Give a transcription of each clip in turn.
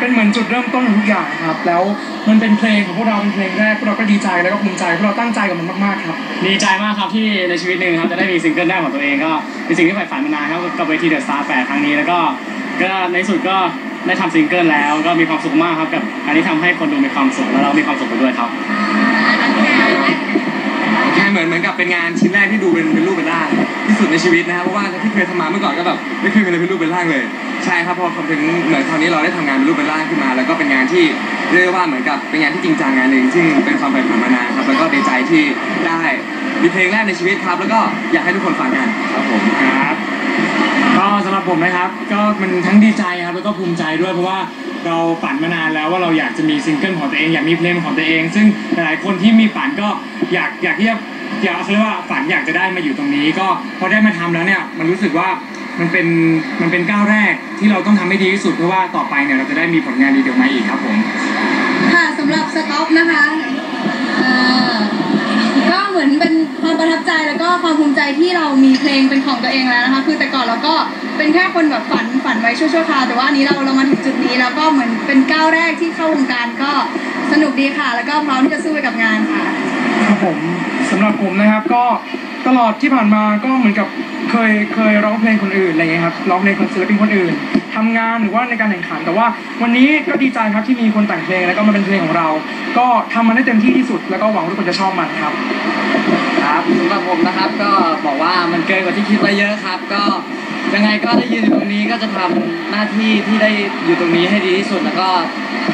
เป็นเหมือนจุดเริ่มต้นทุกอย่างครับ แล้วมันเป็นเพลงของพวกเราเป็นเพลงแรกพวกเราก็ดีใจแล้วก็ภูมิใจพวกเราตั้งใจกับมันมากๆครับ ดีใจมากครับที่ในชีวิตหนึ่งครับจะได้มีซิงเกิลแรกของตัวเองก็เป็นสิ่งที่ใฝ่ฝันมานานครับกับเวทีเดอะสตาร์แครั้งนี้แล้วก็ก็ในสุดก็ได้ทำซิงเกิลแล้วก็มีความสุขมากครับกับการที่ทำให้คนดูมีความสุขแล้วเรามีความสุขไปด้วยครับ แค่เหมือนเหมือนกับเป็นงานชิ้นแรกที่ดูเป็นเป็นรูปเป็นร่างที่สุดในชีวิตนะครับเพราะว่าที่เคยทำมาเมื่อก่อนก็แบบไม่เคยมีอะไรเป็นรูปเป็นร่างเลย ใช่ครับพอถึงเหมือนคราวนี้เราได้ทำงานเป็นรูปเป็นร่างขึ้นมา แล้วก็เป็นงานที่เรียกว่าเหมือนกับเป็นงานที่จริงจังงานหนึ่งซึ่งเป็นความใฝ่ฝันมานานครับแล้วก็ดีใจที่ได้มีเพลงแรกในชีวิตครับ แล้วก็อยากให้ทุกคนฟังกันครับผมครับก็สำหรับผมนะครับ ก็มันทั้งดีใจครับแล้วก็ภูมิใจด้วยเพราะว่า เราฝันมานานแล้วว่าเราอยากจะมีซิงเกิลของตัวเองอยากมีเพลงของตัวเอง ซึ่งหลายคนที่มีฝันก็อยากอยากที่จะอยากเขาเรียกว่าฝันอยากจะได้มาอยู่ตรงนี้ ก็พอได้มาทำแล้วเนี่ยมันรู้สึกว่ามันเป็นมันเป็นก้าวแรกที่เราต้องทำให้ดีที่สุดเพื่อว่าต่อไปเนี่ยเราจะได้มีผลงานดีๆออกมาอีกครับผมค่ะสำหรับสต็อปนะคะ ใจแล้วก็ความภูมิใจที่เรามีเพลงเป็นของตัวเองแล้วนะคะ คือแต่ก่อนเราก็เป็นแค่คนแบบฝันฝันไว้ชั่วๆคราวแต่ว่าอันนี้เราเรามาถึงจุดนี้แล้วก็เหมือนเป็นก้าวแรกที่เข้าวงการก็สนุกดีค่ะ แล้วก็พร้อมที่จะสู้ไปกับงานค่ะครับผมสำหรับผมนะครับก็ตลอดที่ผ่านมาก็เหมือนกับเคยเคยร้องเพลงคนอื่นอะไรเงี้ยครับร้องเพลงคนศิลปินคนอื่น ทำงานหรือว่าในการแข่งขัน แต่ว่าวันนี้ก็ดีใจครับที่มีคนแต่งเพลงแล้วก็มาเป็นเพลงของเรา ก็ทำมันได้เต็มที่ที่สุด แล้วก็หวังว่าทุกคนจะชอบมันครับ ครับสำหรับผมนะครับ ก็บอกว่ามันเกินกว่าที่คิดไว้เยอะครับ ก็ยังไงก็ได้ยืนอยู่ตรงนี้ก็จะทำหน้าที่ที่ได้อยู่ตรงนี้ให้ดีที่สุด แล้วก็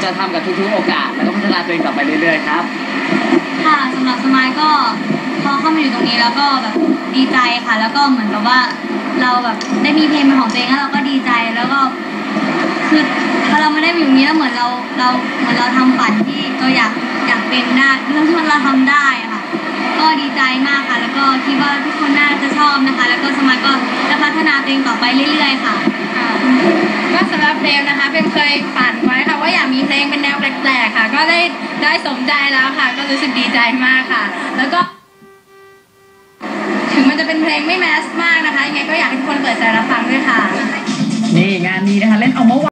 จะทำกับทุกๆโอกาสแล้วก็พัฒนาตัวเองต่อไปเรื่อยๆครับ ค่ะสำหรับสมายก็พอเข้ามาอยู่ตรงนี้แล้วก็แบบดีใจค่ะ แล้วก็เหมือนกับว่า เราแบบได้มีเพลงเป็นของตัวเองแล้วเราก็ดีใจแล้วก็คือพอเราไมาได้มาอยู่ตรงนี้แล้วเหมือนเราเราเหมือนเราทำฝันที่เราอยากอยากเป็นได้เรื่องที่เราทำได้ค่ะ ก็ดีใจมากค่ะ แล้วก็คิดว่าทุกคนน่าจะชอบนะคะ แล้วก็สมายก็จะพัฒนาตัวเองต่อไปเรื่อยๆค่ะก็สำหรับเพลงนะคะเป็นเคยฝันไว้ค่ะว่าอยากมีเพลงเป็นแนวแปลกๆค่ะ ก็ได้ได้สมใจแล้วค่ะ ก็รู้สึกดีใจมากค่ะ แล้วก็ มันจะเป็นเพลงไม่แมสมากนะคะยังไงก็อยากให้ทุกคนเปิดใจรับฟังด้วยค่ะ นี่งานนี้นะคะ เล่นเอาเมื่อวาน